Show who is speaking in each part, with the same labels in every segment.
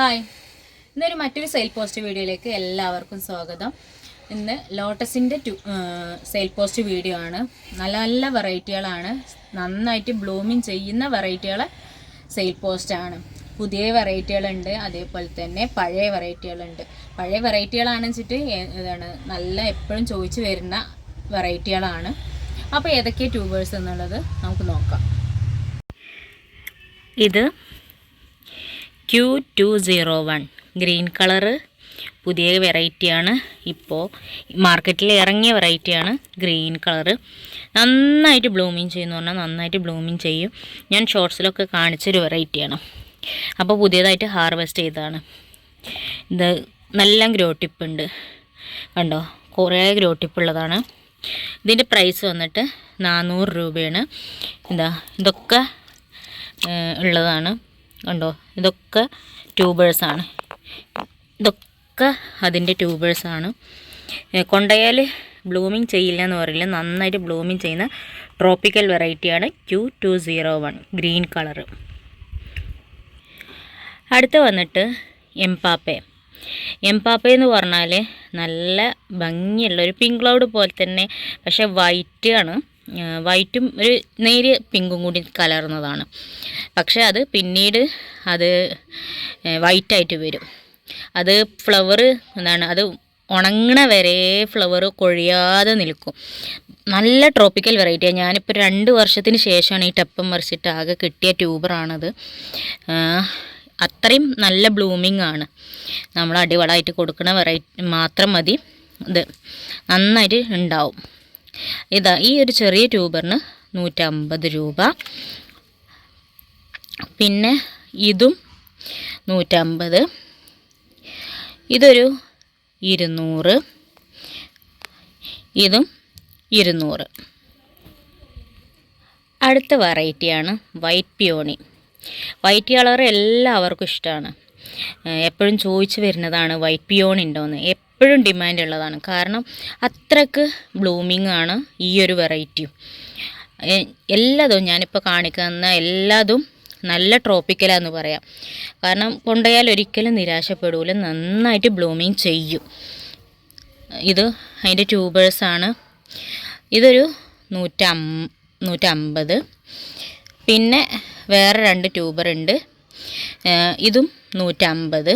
Speaker 1: Hi. ഇന്നൊരു മറ്റൊരു sale post വീഡിയോയിലേക്ക് എല്ലാവർക്കും സ്വാഗതം. ഇന്ന് ലോട്ടസിന്റെ സെയിൽ പോസ്റ്റ് വീഡിയോ ആണ്. നല്ല നല്ല വെറൈറ്റികളാണ് നന്നായിട്ട് ബ്ലൂമിങ് ചെയ്യുന്ന വെറൈറ്റികളെ സെയിൽ പോസ്റ്റാണ് പുതിയ വെറൈറ്റികളുണ്ട് അതേപോലെ തന്നെ പഴയ വെറൈറ്റികളുണ്ട് പഴയ വെറൈറ്റികളാണെന്ന് വെച്ചിട്ട് ഇതാണ് നല്ല എപ്പോഴും ചോദിച്ചു വരുന്ന വെറൈറ്റികളാണ് അപ്പോൾ ഏതൊക്കെ ട്യൂബേഴ്സ് എന്നുള്ളത് നമുക്ക് നോക്കാം.
Speaker 2: ഇത് Q two zero one green colour പുതിയ വെറൈറ്റിയാണ് ഇപ്പോൾ മാർക്കറ്റിൽ ഇറങ്ങിയ വെറൈറ്റിയാണ് ഗ്രീൻ കളറ് നന്നായിട്ട് ബ്ലൂമിങ് ചെയ്യുന്നു പറഞ്ഞാൽ നന്നായിട്ട് ബ്ലൂമിങ് ചെയ്യും. ഞാൻ ഷോർട്സിലൊക്കെ കാണിച്ചൊരു വെറൈറ്റിയാണ് അപ്പോൾ പുതിയതായിട്ട് ഹാർവെസ്റ്റ് ചെയ്തതാണ്. ഇത് നല്ല ഗ്രോ ടിപ്പ് ഉണ്ട്. കണ്ടോ? കുറേ ഗ്രോ ടിപ്പ് ഉള്ളതാണ്. ഇതിന്റെ പ്രൈസ് വന്നിട്ട് നാനൂറ് രൂപയാണ്. എന്താ ഇതൊക്കെ ഉള്ളതാണ്. കണ്ടോ? ഇതൊക്കെ ട്യൂബേഴ്സാണ് ഇതൊക്കെ അതിന്റെ ട്യൂബേഴ്സാണ് കൊണ്ടയാൽ ബ്ലൂമിങ് ചെയ്യില്ല എന്ന് പറയില്ല. നന്നായിട്ട് ബ്ലൂമിങ് ചെയ്യുന്ന ട്രോപ്പിക്കൽ വെറൈറ്റിയാണ് Q two zero one green colour അടുത്ത് വന്നിട്ട് എംപാപ്പെ. എംപാപ്പ എന്ന് പറഞ്ഞാൽ നല്ല ഭംഗിയുള്ള ഒരു പിങ്ക് ക്ലൗഡ് പോലെ തന്നെ പക്ഷേ വൈറ്റ് ആണ്. വൈറ്റും ഒരു നേരിയ പിങ്കും കൂടി കലർന്നതാണ്. പക്ഷേ അത് പിന്നീട് അത് വൈറ്റായിട്ട് വരും. അത് ഫ്ലവർ എന്താണ് അത് ഉണങ്ങണ വരെ ഫ്ലവർ കൊഴിയാതെ നിൽക്കും. നല്ല ട്രോപ്പിക്കൽ വെറൈറ്റിയാണ് ഞാനിപ്പോൾ രണ്ട് വർഷത്തിന് ശേഷമാണ് ഈ ടപ്പം മറിച്ചിട്ട് ആകെ കിട്ടിയ ട്യൂബറാണത്. അത്രയും നല്ല ബ്ലൂമിംഗ് ആണ്. നമ്മൾ അടിവളമായിട്ട് കൊടുക്കുന്ന വെറൈറ്റി മാത്രം മതി. ഇത് നന്നായിട്ട് ഉണ്ടാവും. ഇതാ ഈ ഒരു ചെറിയ ട്യൂബറിന് നൂറ്റമ്പത് രൂപ. പിന്നെ ഇതും നൂറ്റമ്പത്. ഇതൊരു ഇരുന്നൂറ്. ഇതും ഇരുന്നൂറ്. അടുത്ത വെറൈറ്റിയാണ് വൈറ്റ് പിയോണി. വൈറ്റ് കളർ എല്ലാവർക്കും ഇഷ്ടമാണ് എപ്പോഴും ചോദിച്ചു വരുന്നതാണ് വൈറ്റ് പിയോൺ ഉണ്ടോയെന്ന് എപ്പോഴും ഡിമാൻഡ് ഉള്ളതാണ്. കാരണം അത്രയ്ക്ക് ബ്ലൂമിംഗ് ആണ് ഈ ഒരു വെറൈറ്റിയും എല്ലാതും ഞാനിപ്പോൾ കാണിക്കുന്ന എല്ലാതും നല്ല ട്രോപ്പിക്കലാന്ന് പറയാം. കാരണം കൊണ്ടുപോയാൽ ഒരിക്കലും നിരാശപ്പെടൂല നന്നായിട്ട് ബ്ലൂമിങ് ചെയ്യും. ഇത് അതിന്റെ ട്യൂബേഴ്സാണ് ഇതൊരു നൂറ്റം നൂറ്റമ്പത്. പിന്നെ വേറെ രണ്ട് ഏഹ് ഇതും നൂറ്റമ്പത്.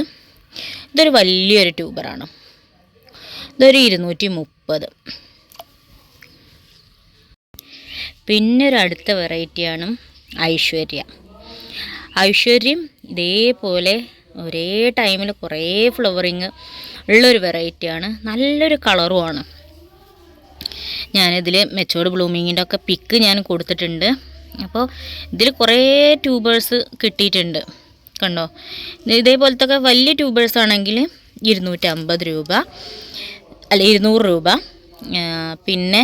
Speaker 2: ഇതൊരു വലിയൊരു ട്യൂബറാണ്. ഇതൊരു ഇരുന്നൂറ്റി മുപ്പത് പിന്നെ ഒരു അടുത്ത വെറൈറ്റിയാണ് ഐശ്വര്യ. ഐശ്വര്യം ഇതേപോലെ ഒരേ ടൈമിൽ കുറേ ഫ്ലവറിങ് ഉള്ളൊരു വെറൈറ്റിയാണ്. നല്ലൊരു കളറുമാണ്. ഞാനിതിൽ മെച്ചോർഡ് ബ്ലൂമിങ്ങിന്റെ ഒക്കെ പിക്ക് ഞാൻ കൊടുത്തിട്ടുണ്ട്. അപ്പോൾ ഇതിൽ കുറേ ട്യൂബേഴ്സ് കിട്ടിയിട്ടുണ്ട്. കണ്ടോ? ഇതേപോലത്തെ വലിയ ട്യൂബേഴ്സ് ആണെങ്കിൽ ഇരുന്നൂറ്റമ്പത് രൂപ അല്ല ഇരുന്നൂറ് രൂപ. പിന്നെ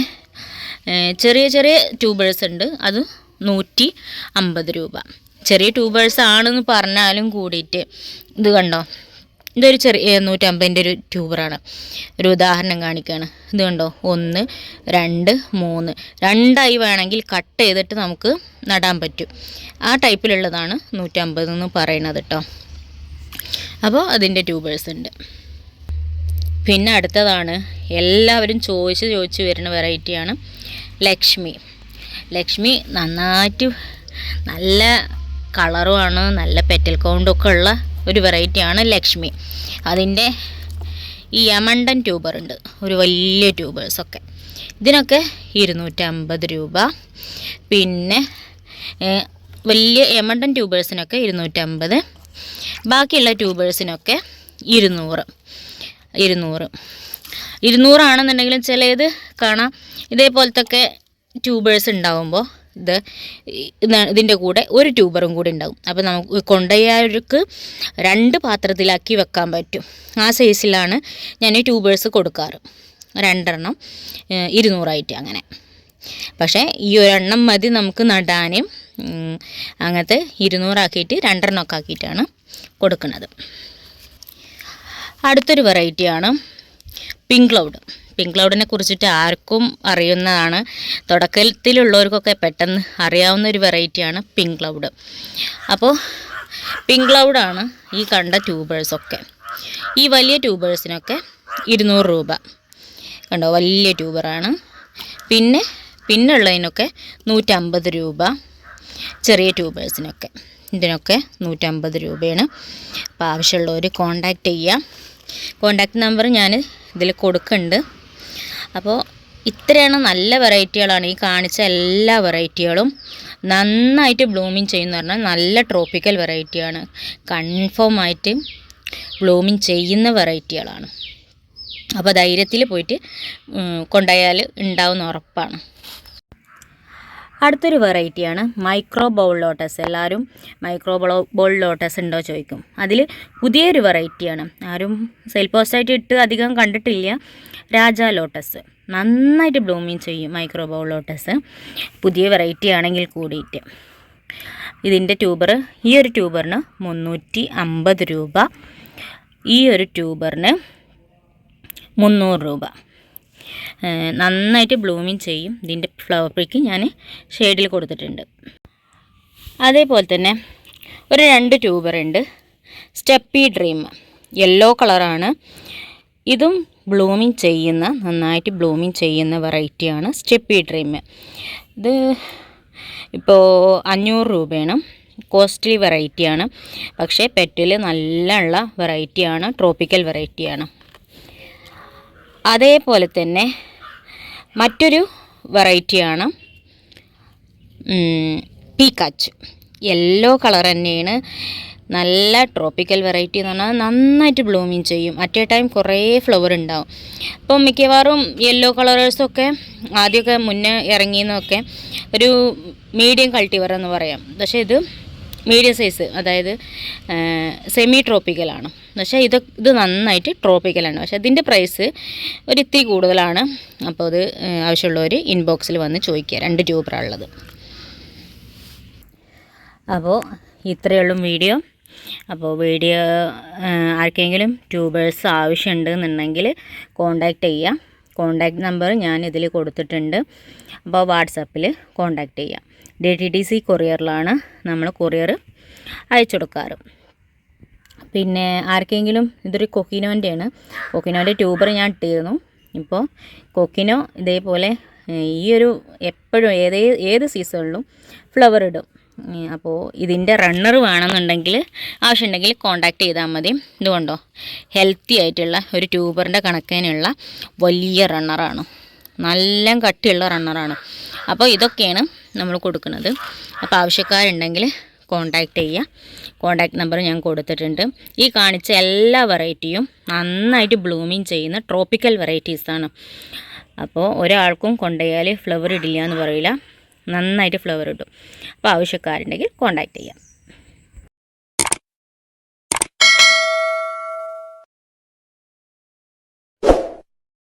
Speaker 2: ചെറിയ ചെറിയ ട്യൂബേഴ്സ് ഉണ്ട്. അത് നൂറ്റി അമ്പത് രൂപ. ചെറിയ ട്യൂബേഴ്സ് ആണെന്ന് പറഞ്ഞാലും കൂടിയിട്ട്. ഇത് കണ്ടോ? ഇതൊരു ചെറിയ നൂറ്റമ്പതിന്റെ ഒരു ട്യൂബറാണ്. ഒരു ഉദാഹരണം കാണിക്കുകയാണ് ഇത് കണ്ടോ? ഒന്ന് രണ്ട് മൂന്ന്. രണ്ടായി വേണമെങ്കിൽ കട്ട് ചെയ്തിട്ട് നമുക്ക് നടാൻ പറ്റും. ആ ടൈപ്പിലുള്ളതാണ് നൂറ്റമ്പത് എന്ന് പറയുന്നത് കേട്ടോ. അപ്പോൾ അതിന്റെ ട്യൂബേഴ്സ് ഉണ്ട്. പിന്നെ അടുത്തതാണ് എല്ലാവരും ചോദിച്ച് ചോദിച്ച് വരുന്ന വെറൈറ്റിയാണ് ലക്ഷ്മി. ലക്ഷ്മി നന്നായിട്ട് നല്ല കളറുമാണ് നല്ല പെറ്റൽ കൗണ്ടൊക്കെ ഉള്ള ഒരു വെറൈറ്റിയാണ് ലക്ഷ്മി. അതിന്റെ ഈ യമണ്ടൻ ട്യൂബർ ഉണ്ട് ഒരു വലിയ ട്യൂബേഴ്സൊക്കെ. ഇതിനൊക്കെ ഇരുന്നൂറ്റമ്പത് രൂപ. പിന്നെ വലിയ യമണ്ടൻ ട്യൂബേഴ്സിനൊക്കെ ഇരുന്നൂറ്റമ്പത്. ബാക്കിയുള്ള ട്യൂബേഴ്സിനൊക്കെ ഇരുന്നൂറ്. ഇരുന്നൂറ്. ഇരുന്നൂറാണെന്നുണ്ടെങ്കിലും ചിലത് കാണാം. ഇതേപോലത്തെ ട്യൂബേഴ്സ് ഉണ്ടാവുമ്പോൾ ഇത് ഇതിന്റെ കൂടെ ഒരു ട്യൂബറും കൂടി ഉണ്ടാവും. അപ്പോൾ നമുക്ക് കൊണ്ടുപോയവർക്ക് രണ്ട് പാത്രത്തിലാക്കി വെക്കാൻ പറ്റും. ആ സൈസിലാണ് ഞാൻ ട്യൂബേഴ്സ് കൊടുക്കാറ്. രണ്ടെണ്ണം ഇരുന്നൂറായിട്ട് അങ്ങനെ. പക്ഷേ ഈ ഒരെണ്ണം മതി നമുക്ക് നടാനും. അങ്ങനത്തെ ഇരുന്നൂറാക്കിയിട്ട് രണ്ടെണ്ണമൊക്കെ ആക്കിയിട്ടാണ് കൊടുക്കുന്നത്. അടുത്തൊരു വെറൈറ്റിയാണ് പിങ്ക് ക്ലൗഡ്. പിങ്ക് ക്ലൗഡിനെ കുറിച്ചിട്ട് ആർക്കും അറിയുന്നതാണ്. തുടക്കത്തിലുള്ളവർക്കൊക്കെ പെട്ടെന്ന് അറിയാവുന്ന ഒരു വെറൈറ്റിയാണ് പിങ്ക് ക്ലൗഡ്. അപ്പോൾ പിങ്ക് ക്ലൗഡാണ് ഈ കണ്ട ട്യൂബേഴ്സൊക്കെ. ഈ വലിയ ട്യൂബേഴ്സിനൊക്കെ ഇരുന്നൂറ് രൂപ. കണ്ടോ? വലിയ ട്യൂബറാണ്. പിന്നെ പിന്നുള്ളതിനൊക്കെ നൂറ്റമ്പത് രൂപ. ചെറിയ ട്യൂബേഴ്സിനൊക്കെ. ഇതിനൊക്കെ നൂറ്റമ്പത് രൂപയാണ്. അപ്പോൾ ആവശ്യമുള്ളവർ കോണ്ടാക്റ്റ് ചെയ്യുക കോണ്ടാക്ട് നമ്പർ ഞാൻ ഇതിൽ കൊടുക്കുന്നുണ്ട്. അപ്പോൾ ഇത്രയാണ് നല്ല വെറൈറ്റികളാണ് ഈ കാണിച്ച എല്ലാ വെറൈറ്റികളും. നന്നായിട്ട് ബ്ലൂമിങ് ചെയ്യുന്ന പറഞ്ഞാൽ നല്ല ട്രോപ്പിക്കൽ വെറൈറ്റിയാണ്. കൺഫേം ആയിട്ട് ബ്ലൂമിങ് ചെയ്യുന്ന വെറൈറ്റികളാണ്. അപ്പോൾ ധൈര്യത്തിൽ പോയിട്ട് കൊണ്ടുപോയാൽ ഉണ്ടാവുന്ന ഉറപ്പാണ്. അടുത്തൊരു വെറൈറ്റിയാണ് മൈക്രോ ബൗൾ ലോട്ടസ് എല്ലാവരും മൈക്രോ ബൗൾ ലോട്ടസ് ഉണ്ടോ ചോദിക്കും. അതിൽ പുതിയൊരു വെറൈറ്റിയാണ് ആരും സെയിൽ പോസ്റ്റായിട്ട് ഇട്ട് അധികം കണ്ടിട്ടില്ല. രാജ ലോട്ടസ് നന്നായിട്ട് ബ്ലൂമിങ് ചെയ്യും മൈക്രോ ബൗൾ ലോട്ടസ് പുതിയ വെറൈറ്റി ആണെങ്കിൽ കൂടിയിട്ട്. ഇതിന്റെ ട്യൂബർ ഈ ഒരു ട്യൂബറിന് മുന്നൂറ്റി അമ്പത് രൂപ. ഈ ഒരു ട്യൂബറിന് മുന്നൂറ് രൂപ. നന്നായിട്ട് ബ്ലൂമിങ് ചെയ്യും. ഇതിന്റെ ഫ്ലവർ പിക്ക് ഞാൻ ഷെയ്ഡിൽ കൊടുത്തിട്ടുണ്ട്. അതേപോലെ തന്നെ ഒരു രണ്ട് ട്യൂബർ ഉണ്ട്. Steppe dream. യെല്ലോ കളറാണ്. ഇതും ബ്ലൂമിങ് ചെയ്യുന്ന നന്നായിട്ട് ബ്ലൂമിങ് ചെയ്യുന്ന വെറൈറ്റിയാണ് സ്റ്റെപ്പി ഡ്രീം. ഇത് ഇപ്പോൾ അഞ്ഞൂറ് രൂപയാണ്. കോസ്റ്റ്ലി വെറൈറ്റിയാണ്. പക്ഷേ പെറ്റിൽ നല്ല ഉള്ള വെറൈറ്റിയാണ് ട്രോപ്പിക്കൽ വെറൈറ്റിയാണ്. അതേപോലെ തന്നെ മറ്റൊരു വെറൈറ്റിയാണ് പീക്കാച്ച് യെല്ലോ കളർ തന്നെയാണ്. നല്ല ട്രോപ്പിക്കൽ വെറൈറ്റി എന്ന് പറഞ്ഞാൽ നന്നായിട്ട് ബ്ലൂമിങ് ചെയ്യും. അറ്റ് എ ടൈം കുറേ ഫ്ലവർ ഉണ്ടാവും. അപ്പം മിക്കവാറും യെല്ലോ കളറേഴ്സൊക്കെ ആദ്യമൊക്കെ മുന്നേ ഇറങ്ങിയെന്നൊക്കെ ഒരു മീഡിയം കൾട്ടിവർ എന്ന് പറയാം. പക്ഷേ ഇത് മീഡിയം സൈസ് അതായത് സെമി ട്രോപ്പിക്കലാണ് പക്ഷേ ഇത് ഇത് നന്നായിട്ട് ട്രോപ്പിക്കലാണ് പക്ഷേ ഇതിന്റെ പ്രൈസ് ഒരു ഇത്തിരി കൂടുതലാണ്. അപ്പോൾ അത് ആവശ്യമുള്ളവർ ഇൻബോക്സിൽ വന്ന് ചോദിക്കുക. രണ്ട് ട്യൂബറാണുള്ളത് അപ്പോൾ ഇത്രയേ ഉള്ളൂ വീഡിയോ. അപ്പോൾ വീഡിയോ ആർക്കെങ്കിലും ട്യൂബേഴ്സ് ആവശ്യമുണ്ടെന്നുണ്ടെങ്കിൽ കോണ്ടാക്ട് ചെയ്യാം കോണ്ടാക്ട് നമ്പർ ഞാൻ ഇതിൽ കൊടുത്തിട്ടുണ്ട്. അപ്പോൾ വാട്സപ്പിൽ കോണ്ടാക്ട് ചെയ്യാം. ഡി ടി ഡി സി കൊറിയറിലാണ് നമ്മൾ കൊറിയർ അയച്ചു കൊടുക്കാറ് പിന്നെ ആർക്കെങ്കിലും ഇതൊരു കൊക്കിനോന്റെയാണ്. കൊക്കിനോന്റെ ട്യൂബർ ഞാൻ ഇട്ടിരുന്നു. ഇപ്പോൾ കൊക്കിനോ ഇതേപോലെ ഈ ഒരു എപ്പോഴും ഏതേ ഏത് സീസണിലും ഫ്ലവർ ഇടും. അപ്പോൾ ഇതിന്റെ റണ്ണർ വേണമെന്നുണ്ടെങ്കിൽ ആവശ്യമുണ്ടെങ്കിൽ കോണ്ടാക്ട് ചെയ്താൽ മതി. ഇതുകൊണ്ടോ ഹെൽത്തി ആയിട്ടുള്ള ഒരു ട്യൂബറിന്റെ കണക്കിനുള്ള വലിയ റണ്ണറാണ് നല്ല കട്ടിയുള്ള റണ്ണറാണ് അപ്പോൾ ഇതൊക്കെയാണ് നമ്മൾ കൊടുക്കുന്നത്. അപ്പോൾ ആവശ്യക്കാരുണ്ടെങ്കിൽ കോണ്ടാക്ട് ചെയ്യുക. കോണ്ടാക്ട് നമ്പർ ഞാൻ കൊടുത്തിട്ടുണ്ട്. ഈ കാണിച്ച എല്ലാ വെറൈറ്റിയും നന്നായിട്ട് ബ്ലൂമിങ് ചെയ്യുന്ന ട്രോപ്പിക്കൽ വെറൈറ്റീസാണ് അപ്പോൾ ഒരാൾക്കും കൊണ്ടുപോയാൽ ഫ്ലവർ ഇടില്ല എന്ന് പറയില്ല. നന്നായിട്ട് ഫ്ലവർ കിട്ടും. അപ്പോൾ ആവശ്യക്കാരുണ്ടെങ്കിൽ കോണ്ടാക്ട് ചെയ്യാം.